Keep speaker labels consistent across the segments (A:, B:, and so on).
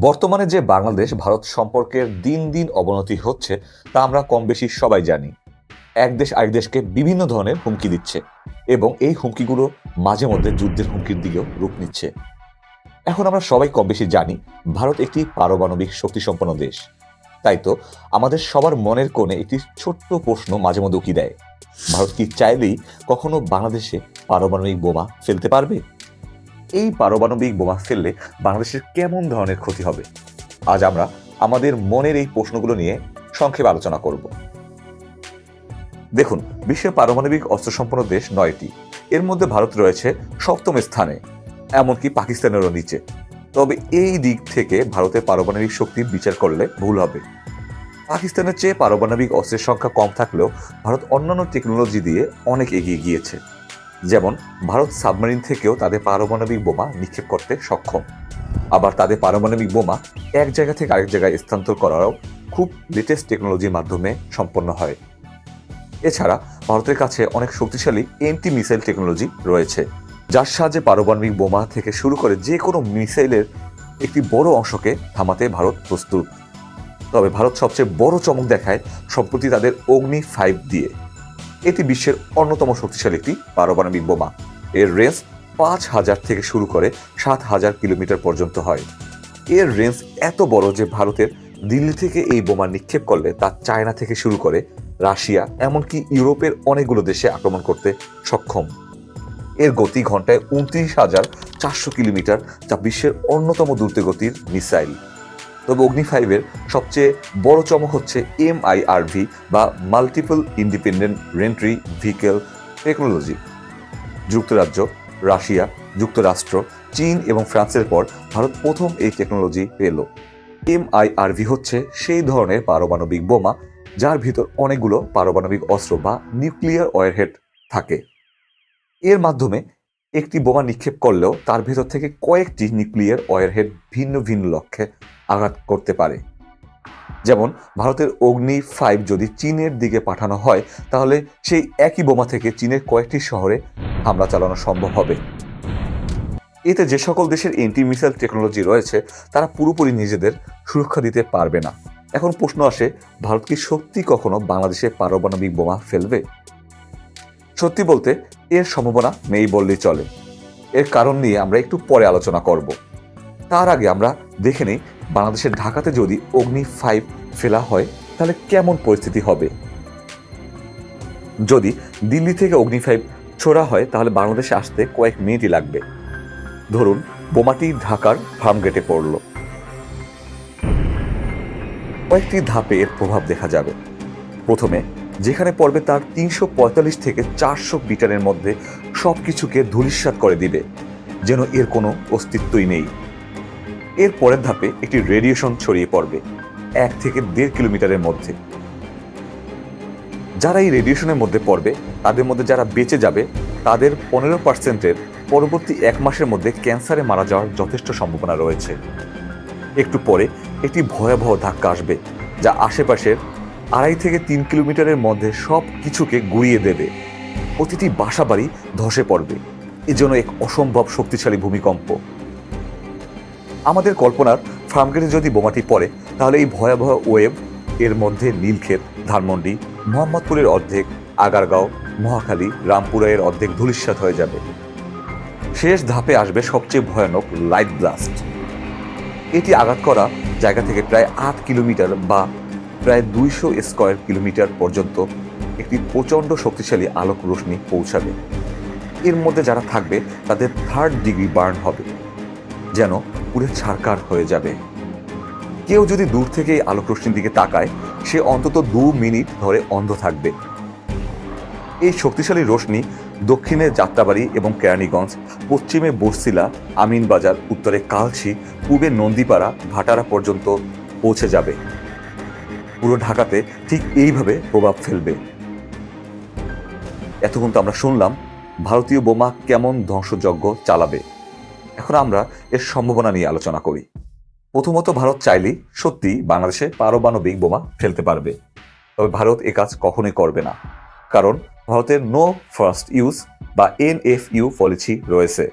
A: বর্তমানে যে বাংলাদেশ ভারত সম্পর্কের দিন দিন অবনতি হচ্ছে, তা আমরা কম বেশি সবাই জানি। এক দেশ আরেক দেশকে বিভিন্ন ধরনের হুমকি দিচ্ছে এবং এই হুমকিগুলো মাঝে মধ্যে যুদ্ধের হুমকির দিকেও রূপ নিচ্ছে। এখন আমরা সবাই কম বেশি জানি, ভারত একটি পারমাণবিক শক্তিসম্পন্ন দেশ। তাই তো, আমাদের সবার মনের কোণে একটি ছোট্ট প্রশ্ন মাঝে মধ্যে উকি দেয়। ভারত কি চাইলেই কখনো বাংলাদেশে পারমাণবিক বোমা ফেলতে পারবে? এই পারমাণবিক বোমা ফেললে বাংলাদেশের কেমন ধরনের ক্ষতি হবে? আজ আমরা আমাদের মনের এই প্রশ্নগুলো নিয়ে সংক্ষেপে আলোচনা করব। দেখুন, বিশ্বের পারমাণবিক অস্ত্রসম্পন্ন দেশ নয়টি। এর মধ্যে ভারত রয়েছে সপ্তম স্থানে, এমনকি পাকিস্তানেরও নিচে। তবে এই দিক থেকে ভারতের পারমাণবিক শক্তির বিচার করলে ভুল হবে। পাকিস্তানের চেয়ে পারমাণবিক অস্ত্রের সংখ্যা কম থাকলেও ভারত অন্যান্য টেকনোলজি দিয়ে অনেক এগিয়ে গিয়েছে। যেমন, ভারত সাবমেরিন থেকেও তাদের পারমাণবিক বোমা নিক্ষেপ করতে সক্ষম। আবার তাদের পারমাণবিক বোমা এক জায়গা থেকে আরেক জায়গায় স্থানান্তর করারও খুব লেটেস্ট টেকনোলজির মাধ্যমে সম্পন্ন হয়। এছাড়া, ভারতের কাছে অনেক শক্তিশালী এন্টি মিসাইল টেকনোলজি রয়েছে, যার সাহায্যে পারমাণবিক বোমা থেকে শুরু করে যে কোনো মিসাইলের একটি বড় অংশকে থামাতে ভারত প্রস্তুত। তবে ভারত সবচেয়ে বড় চমক দেখায় সম্প্রতি তাদের অগ্নি ফাইভ দিয়ে। এটি বিশ্বের অন্যতম শক্তিশালী একটি পারমাণবিক বোমা। এর রেঞ্জ পাঁচ হাজার থেকে শুরু করে সাত হাজার কিলোমিটার পর্যন্ত হয়। এর রেঞ্জ এত বড় যে ভারতের দিল্লি থেকে এই বোমা নিক্ষেপ করলে তা চায়না থেকে শুরু করে রাশিয়া, এমনকি ইউরোপের অনেকগুলো দেশে আক্রমণ করতে সক্ষম। এর গতি ঘন্টায় উনত্রিশ হাজার চারশো কিলোমিটার, যা বিশ্বের অন্যতম দ্রুতগতির মিসাইল। তবে অগ্নি ফাইভের সবচেয়ে বড় চমক হচ্ছে এমআইআরভি বা multiple independent reentry vehicle technology যুক্তরাজ্য, রাশিয়া, যুক্তরাষ্ট্র, চীন এবং ফ্রান্সের পর ভারত প্রথম এই টেকনোলজি পেল। এমআইআরভি হচ্ছে সেই ধরনের পারমাণবিক বোমা যার ভিতর অনেকগুলো পারমাণবিক অস্ত্র বা নিউক্লিয়ার ওয়ারহেড থাকে। এর মাধ্যমে একটি বোমা নিক্ষেপ করলেও তার ভেতর থেকে কয়েকটি নিউক্লিয়ার ওয়ারহেড ভিন্ন ভিন্ন লক্ষ্যে আঘাত করতে পারে। যেমন, ভারতের অগ্নি ফাইভ যদি চীনের দিকে পাঠানো হয়, তাহলে সেই একই বোমা থেকে চীনের কয়েকটি শহরে হামলা চালানো সম্ভব হবে। এতে যে সকল দেশের এন্টি মিসাইল টেকনোলজি রয়েছে, তারা পুরোপুরি নিজেদের সুরক্ষা দিতে পারবে না। এখন প্রশ্ন আসে, ভারত কি সত্যি কখনো বাংলাদেশে পারমাণবিক বোমা ফেলবে? সত্যি বলতে, এর সম্ভাবনা নেই বললেই চলে। এর কারণ নিয়ে আমরা একটু পরে আলোচনা করব। তার আগে আমরা দেখে নিই বাংলাদেশের ঢাকাতে যদি অগ্নি ফাইভ ফেলা হয়, তাহলে কেমন পরিস্থিতি হবে? যদি দিল্লি থেকে অগ্নি ফাইভ ছোড়া হয়, তাহলে বাংলাদেশে আসতে কয়েক মিনিটই লাগবে। ধরুন, বোমাটি ঢাকার ফার্মগেটে পড়ল। কয়েকটি ধাপে এর প্রভাব দেখা যাবে। প্রথমে, যেখানে পড়বে তার তিনশো পঁয়তাল্লিশ থেকে চারশো মিটারের মধ্যে সব কিছুকে ধূলিসাৎ করে দিবে, যেন এর কোনো অস্তিত্বই নেই। এর পরের ধাপে একটি রেডিয়েশন ছড়িয়ে পড়বে, এক থেকে দেড় কিলোমিটারের মধ্যে। যারা এই রেডিয়েশনের মধ্যে পড়বে, তাদের মধ্যে যারা বেঁচে যাবে, তাদের পনেরো পার্সেন্টের পরবর্তী এক মাসের মধ্যে ক্যান্সারে মারা যাওয়ার যথেষ্ট সম্ভাবনা রয়েছে। একটু পরে একটি ভয়াবহ ধাক্কা আসবে, যা আশেপাশের আড়াই থেকে তিন কিলোমিটারের মধ্যে সব কিছুকে গুড়িয়ে দেবে। প্রতিটি বাসা বাড়ি ধসে পড়বে। এজন্য এক অসম্ভব শক্তিশালী ভূমিকম্প। আমাদের কল্পনার ফার্মগেটে যদি বোমাটি পড়ে, তাহলে এই ভয়াবহ ওয়েব এর মধ্যে নীলক্ষেত, ধানমন্ডি, মোহাম্মদপুরের অর্ধেক, আগারগাঁও, মহাখালী, রামপুরায়ের অর্ধেক ধূলিসাৎ হয়ে যাবে। শেষ ধাপে আসবে সবচেয়ে ভয়ানক লাইট ব্লাস্ট। এটি আঘাত করা জায়গা থেকে প্রায় আট কিলোমিটার বা প্রায় দুইশো স্কোয়ার কিলোমিটার পর্যন্ত একটি প্রচণ্ড শক্তিশালী আলোক রশ্মি পৌঁছাবে। এর মধ্যে যারা থাকবে, তাদের থার্ড ডিগ্রি বার্ন হবে, যেন পুরো ছারকার হয়ে যাবে। কেউ যদি দূর থেকে এই আলোক রশ্মির দিকে তাকায়, সে অন্তত দু মিনিট ধরে অন্ধ থাকবে। এই শক্তিশালী রশ্মি দক্ষিণে যাত্রাবাড়ি এবং কেরানীগঞ্জ, পশ্চিমে বর্ষিলা আমিনবাজার, উত্তরে কালছি পূবে নন্দীপাড়া ভাটারা পর্যন্ত পৌঁছে যাবে। পুরো ঢাকাতে ঠিক এইভাবে প্রভাব ফেলবে। এতক্ষণ তো আমরা শুনলাম, ভারতীয় বোমা কেমন ধ্বংসযজ্ঞ চালাবে। এখন আমরা এর সম্ভাবনা নিয়ে আলোচনা করি। প্রথমত ভারত চাইলেই সত্যি বাংলাদেশে পারমাণবিক বোমা ফেলতে পারবে। তবে ভারত এ কাজ কখনোই করবে না। কারণ ভারতের নো ফার্স্ট ইউজ বা এনএফইউ পলিসি রয়েছে।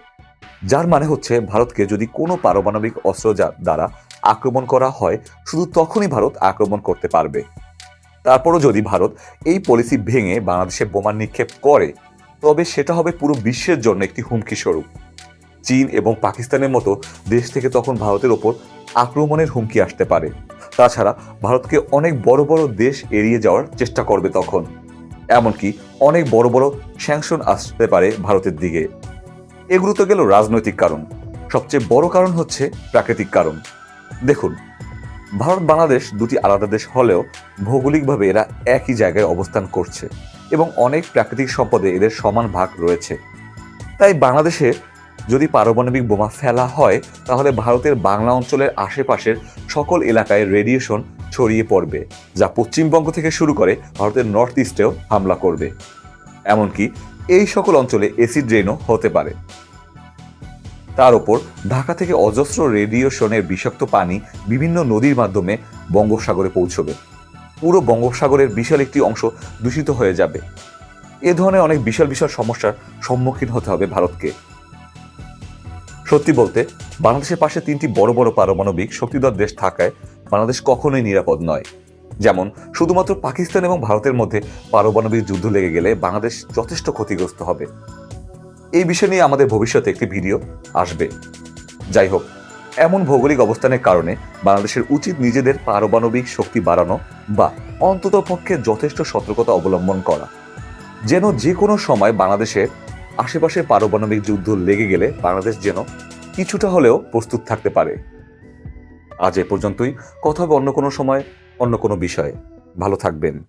A: যার মানে হচ্ছে ভারতকে যদি কোনো পারমাণবিক অস্ত্র দ্বারা আক্রমণ করা হয়, শুধু তখনই ভারত আক্রমণ করতে পারবে। তারপরও যদি ভারত এই পলিসি ভেঙে বাংলাদেশে বোমা নিক্ষেপ করে, তবে সেটা হবে পুরো বিশ্বের জন্য একটি হুমকি স্বরূপ। চীন এবং পাকিস্তানের মতো দেশ থেকে তখন ভারতের ওপর আক্রমণের হুমকি আসতে পারে। তাছাড়া ভারতকে অনেক বড় বড় দেশ এড়িয়ে যাওয়ার চেষ্টা করবে তখন। এমনকি অনেক বড় বড় স্যাংশন আসতে পারে ভারতের দিকে। এগুলো তো গেল রাজনৈতিক কারণ। সবচেয়ে বড় কারণ হচ্ছে প্রাকৃতিক কারণ। দেখুন, ভারত বাংলাদেশ দুটি আলাদা দেশ হলেও ভৌগোলিকভাবে এরা একই জায়গায় অবস্থান করছে এবং অনেক প্রাকৃতিক সম্পদে এদের সমান ভাগ রয়েছে। তাই বাংলাদেশে যদি পারমাণবিক বোমা ফেলা হয়, তাহলে ভারতের বাংলা অঞ্চলের আশেপাশের সকল এলাকায় রেডিয়েশন ছড়িয়ে পড়বে, যা পশ্চিমবঙ্গ থেকে শুরু করে ভারতের নর্থ ইস্টেও হামলা করবে। এমনকি এই সকল অঞ্চলে এসিড রেনও হতে পারে। তার ওপর ঢাকা থেকে অজস্র রেডিয়েশনের বিষাক্ত পানি বিভিন্ন নদীর মাধ্যমে বঙ্গোপসাগরে পৌঁছবে। পুরো বঙ্গোপসাগরের বিশাল একটি অংশ দূষিত হয়ে যাবে। এ ধরনের অনেক বিশাল বিশাল সমস্যার সম্মুখীন হতে হবে ভারতকে। সত্যি বলতে, বাংলাদেশের পাশে তিনটি বড় বড় পারমাণবিক শক্তিধর দেশ থাকায় বাংলাদেশ কখনোই নিরাপদ নয়। যেমন, শুধুমাত্র পাকিস্তান এবং ভারতের মধ্যে পারমাণবিক যুদ্ধ লেগে গেলে বাংলাদেশ যথেষ্ট ক্ষতিগ্রস্ত হবে। এই বিষয় নিয়ে আমাদের ভবিষ্যতে একটি ভিডিও আসবে। যাই হোক, এমন ভৌগোলিক অবস্থানের কারণে বাংলাদেশের উচিত নিজেদের পারমাণবিক শক্তি বাড়ানো বা অন্ততপক্ষে যথেষ্ট সতর্কতা অবলম্বন করা। যেন যে কোনো সময় বাংলাদেশের আশেপাশে পারমাণবিক যুদ্ধ লেগে গেলে বাংলাদেশ যেন কিছুটা হলেও প্রস্তুত থাকতে পারে। আজ এ পর্যন্তই। কথা হবে অন্য কোনো সময়, অন্য কোনো বিষয়ে। ভালো থাকবেন।